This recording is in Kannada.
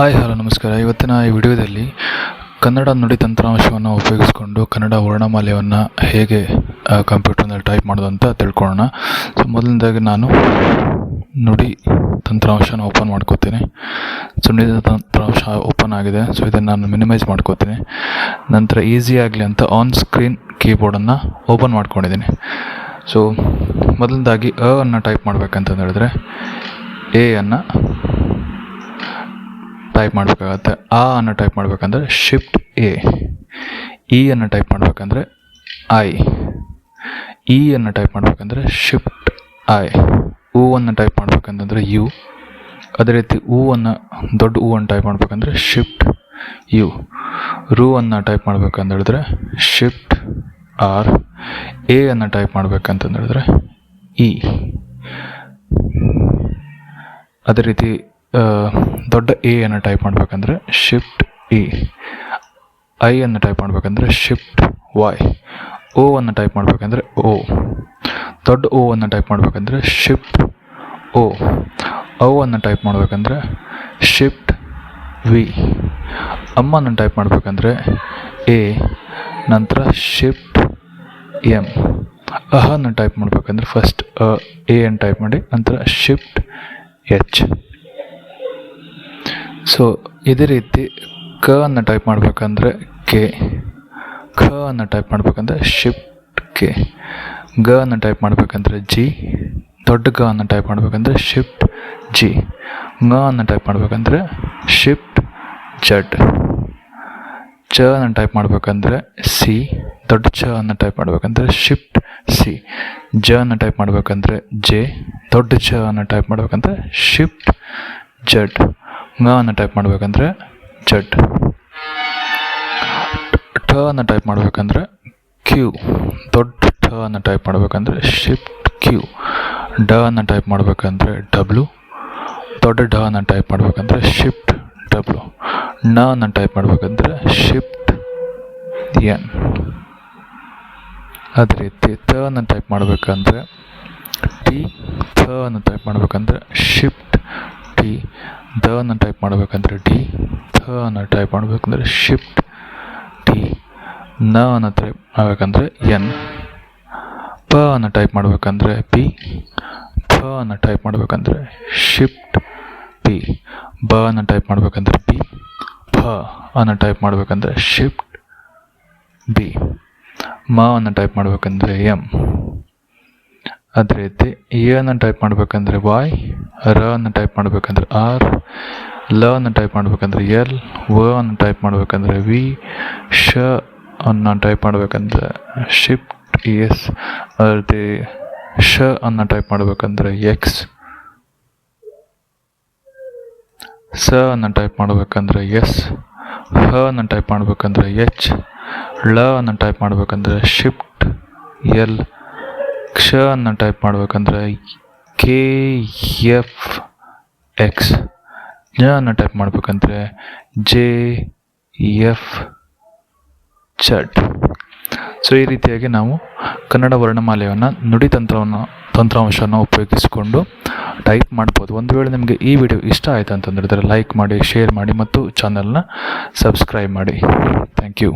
ಹಾಯ್, ಹಲೋ, ನಮಸ್ಕಾರ. ಇವತ್ತಿನ ಈ ವಿಡಿಯೋದಲ್ಲಿ ಕನ್ನಡ ನುಡಿ ತಂತ್ರಾಂಶವನ್ನು ಉಪಯೋಗಿಸಿಕೊಂಡು ಕನ್ನಡ ವರ್ಣಮಾಲೆಯನ್ನು ಹೇಗೆ ಕಂಪ್ಯೂಟರ್ನಲ್ಲಿ ಟೈಪ್ ಮಾಡೋದು ಅಂತ ತಿಳ್ಕೊಳ್ಳೋಣ. ಸೊ ಮೊದಲನೇದಾಗಿ ನಾನು ನುಡಿ ತಂತ್ರಾಂಶನ ಓಪನ್ ಮಾಡ್ಕೋತೀನಿ. ಸೊ, ನುಡಿ ತಂತ್ರಾಂಶ ಓಪನ್ ಆಗಿದೆ. ಸೊ, ಇದನ್ನು ನಾನು ಮಿನಿಮೈಸ್ ಮಾಡ್ಕೋತೀನಿ. ನಂತರ ಈಸಿ ಆಗಲಿ ಅಂತ ಆನ್ ಸ್ಕ್ರೀನ್ ಕೀಬೋರ್ಡನ್ನು ಓಪನ್ ಮಾಡ್ಕೊಂಡಿದ್ದೀನಿ. ಸೊ ಮೊದಲನೇದಾಗಿ ಅನ್ನು ಟೈಪ್ ಮಾಡಬೇಕಂತಂದು ಹೇಳಿದ್ರೆ, ಎ ಅನ್ನು ಟೈಪ್ ಮಾಡಬೇಕಾಗತ್ತೆ ಆ ಅನ್ನು ಟೈಪ್ ಮಾಡಬೇಕಂದ್ರೆ ಶಿಫ್ಟ್ ಎ ಇ ಅನ್ನು ಟೈಪ್ ಮಾಡಬೇಕಂದ್ರೆ ಐ ಇ ಅನ್ನು ಟೈಪ್ ಮಾಡಬೇಕಂದ್ರೆ ಶಿಫ್ಟ್ ಐ ಹೂ ಅನ್ನು ಟೈಪ್ ಮಾಡಬೇಕಂತಂದರೆ ಯು ಅದೇ ರೀತಿ ಹೂವನ್ನು ದೊಡ್ಡ ಹೂವನ್ನು ಟೈಪ್ ಮಾಡಬೇಕಂದ್ರೆ ಶಿಫ್ಟ್ ಯು ರೂ ಅನ್ನು ಟೈಪ್ ಮಾಡ್ಬೇಕಂತ ಹೇಳಿದ್ರೆ ಶಿಫ್ಟ್ ಆರ್ ಎ ಅನ್ನು ಟೈಪ್ ಮಾಡ್ಬೇಕಂತಂದು ಹೇಳಿದ್ರೆ ಇ ಅದೇ ರೀತಿ ದೊಡ್ಡ ಎ ಅನ್ನು ಟೈಪ್ ಮಾಡಬೇಕಂದ್ರೆ ಶಿಫ್ಟ್ ಇ ಐ ಅನ್ನು ಟೈಪ್ ಮಾಡಬೇಕಂದ್ರೆ ಶಿಫ್ಟ್ ವೈ ಓ ಅನ್ನು ಟೈಪ್ ಮಾಡಬೇಕಂದ್ರೆ ಓ ದೊಡ್ಡ ಓ ಅನ್ನು ಟೈಪ್ ಮಾಡಬೇಕಂದ್ರೆ ಶಿಫ್ಟ್ ಓ ಔ ಅನ್ನು ಟೈಪ್ ಮಾಡಬೇಕಂದ್ರೆ ಶಿಫ್ಟ್ ವಿ ಅಮ್ಮನ್ನು ಟೈಪ್ ಮಾಡಬೇಕಂದ್ರೆ ಎ. ನಂತರ ಶಿಫ್ಟ್ ಎಂ ಅಹನ್ನು ಟೈಪ್ ಮಾಡಬೇಕಂದ್ರೆ ಫಸ್ಟ್ ಎ ಅನ್ನು ಟೈಪ್ ಮಾಡಿ, ನಂತರ ಶಿಫ್ಟ್ ಎಚ್ ಸೊ ಇದೇ ರೀತಿ ಕ ಅನ್ನು ಟೈಪ್ ಮಾಡಬೇಕಂದ್ರೆ ಕೆ. ಖ ಅನ್ನು ಟೈಪ್ ಮಾಡಬೇಕಂದ್ರೆ ಶಿಫ್ಟ್ ಕೆ. ಗ ಅನ್ನು ಟೈಪ್ ಮಾಡಬೇಕಂದ್ರೆ ಜಿ. ದೊಡ್ಡ ಗ ಅನ್ನು ಟೈಪ್ ಮಾಡಬೇಕಂದ್ರೆ ಶಿಫ್ಟ್ ಜಿ. ಗ ಅನ್ನು ಟೈಪ್ ಮಾಡಬೇಕಂದ್ರೆ ಶಿಫ್ಟ್ ಜಡ್. ಚ ಅನ್ನು ಟೈಪ್ ಮಾಡಬೇಕಂದ್ರೆ ಸಿ. ದೊಡ್ಡ ಚ ಅನ್ನು ಟೈಪ್ ಮಾಡಬೇಕಂದ್ರೆ ಶಿಫ್ಟ್ ಸಿ. ಜ ಅನ್ನು ಟೈಪ್ ಮಾಡಬೇಕಂದ್ರೆ ಜೆ. ದೊಡ್ಡ ಚ ಅನ್ನು ಟೈಪ್ ಮಾಡಬೇಕಂದ್ರೆ ಶಿಫ್ಟ್ ಜಡ್. ಂಗ ಅನ್ನು ಟೈಪ್ ಮಾಡಬೇಕಂದ್ರೆ ಜಡ್. ಠ ಅನ್ನು ಟೈಪ್ ಮಾಡಬೇಕಂದ್ರೆ ಕ್ಯೂ. ದೊಡ್ಡ ಠ ಅನ್ನು ಟೈಪ್ ಮಾಡಬೇಕಂದ್ರೆ ಶಿಫ್ಟ್ ಕ್ಯೂ. ಡ ಅನ್ನು ಟೈಪ್ ಮಾಡಬೇಕಂದ್ರೆ ಡಬ್ಲ್ಯೂ. ದೊಡ್ಡ ಡ ಅನ್ನು ಟೈಪ್ ಮಾಡಬೇಕಂದ್ರೆ ಶಿಫ್ಟ್ ಡಬ್ಲ್ಯೂ. ನ ಅನ್ನು ಟೈಪ್ ಮಾಡಬೇಕಂದ್ರೆ ಶಿಫ್ಟ್ ಎನ್. ಅದೇ ರೀತಿ ತ ಅನ್ನು ಟೈಪ್ ಮಾಡಬೇಕಂದ್ರೆ ಟಿ. ಥ ಅನ್ನು ಟೈಪ್ ಮಾಡಬೇಕಂದ್ರೆ ಶಿಫ್ಟ್ ಟಿ ಅನ್ನು ಟೈಪ್ ಮಾಡಬೇಕಂದ್ರೆ ಡಿ ಅನ್ನು ಟೈಪ್ ಮಾಡಬೇಕಂದ್ರೆ ಶಿಫ್ಟ್ ಟಿ, ನ ಅನ್ನು ಟೈಪ್ ಮಾಡಬೇಕಂದ್ರೆ ಎನ್, ಪ ಅನ್ನು ಟೈಪ್ ಮಾಡಬೇಕಂದ್ರೆ ಪಿ ಫ ಅನ್ನು ಟೈಪ್ ಮಾಡಬೇಕಂದ್ರೆ ಶಿಫ್ಟ್ ಪಿ, ಬ ಅನ್ನು ಟೈಪ್ ಮಾಡಬೇಕಂದ್ರೆ ಪಿ ಫ ಅನ್ನು ಟೈಪ್ ಮಾಡಬೇಕಂದ್ರೆ ಶಿಫ್ಟ್ ಬಿ, ಮ ಅನ್ನು ಟೈಪ್ ಮಾಡಬೇಕಂದ್ರೆ ಎಂ ಅದೇ ರೀತಿ ಎ ಅನ್ನು ಟೈಪ್ ಮಾಡಬೇಕಂದ್ರೆ ವಾಯ್ ರ ಅನ್ನು ಟೈಪ್ ಮಾಡಬೇಕಂದ್ರೆ ಆರ್ ಲ ಅನ್ನು ಟೈಪ್ ಮಾಡಬೇಕಂದ್ರೆ ಎಲ್ ವ ಅನ್ನು ಟೈಪ್ ಮಾಡಬೇಕಂದ್ರೆ ವಿ ಶ ಅನ್ನು ಟೈಪ್ ಮಾಡಬೇಕಂದ್ರೆ ಶಿಫ್ಟ್ ಎಸ್ ಅದೇ ರೀತಿ ಶ ಅನ್ನು ಟೈಪ್ ಮಾಡಬೇಕಂದ್ರೆ ಎಕ್ಸ್ ಸ ಅನ್ನು ಟೈಪ್ ಮಾಡಬೇಕಂದ್ರೆ ಎಸ್ ಹ ಅನ್ನು ಟೈಪ್ ಮಾಡಬೇಕಂದ್ರೆ ಎಚ್ ಳ ಅನ್ನು ಟೈಪ್ ಮಾಡಬೇಕಂದ್ರೆ ಶಿಫ್ಟ್ ಎಲ್ ಕ್ಷ ಅನ್ನು ಟೈಪ್ ಮಾಡಬೇಕಂದ್ರೆ ಕೆ ಎಫ್ ಎಕ್ಸ್ ಜ ಅನ್ನು ಟೈಪ್ ಮಾಡಬೇಕಂದ್ರೆ ಜೆ ಎಫ್ ಚಟ್ ಸೊ ಈ ರೀತಿಯಾಗಿ ನಾವು ಕನ್ನಡ ವರ್ಣಮಾಲೆಯನ್ನು, ನುಡಿ ತಂತ್ರವನ್ನು, ತಂತ್ರಾಂಶವನ್ನು ಉಪಯೋಗಿಸಿಕೊಂಡು ಟೈಪ್ ಮಾಡ್ಬೋದು. ಒಂದು ವೇಳೆ ನಿಮಗೆ ಈ ವಿಡಿಯೋ ಇಷ್ಟ ಆಯಿತು ಅಂತಂದ್ರೆ ಲೈಕ್ ಮಾಡಿ ಶೇರ್ ಮಾಡಿ ಮತ್ತು ಚಾನಲ್ನ ಸಬ್ಸ್ಕ್ರೈಬ್ ಮಾಡಿ. Thank you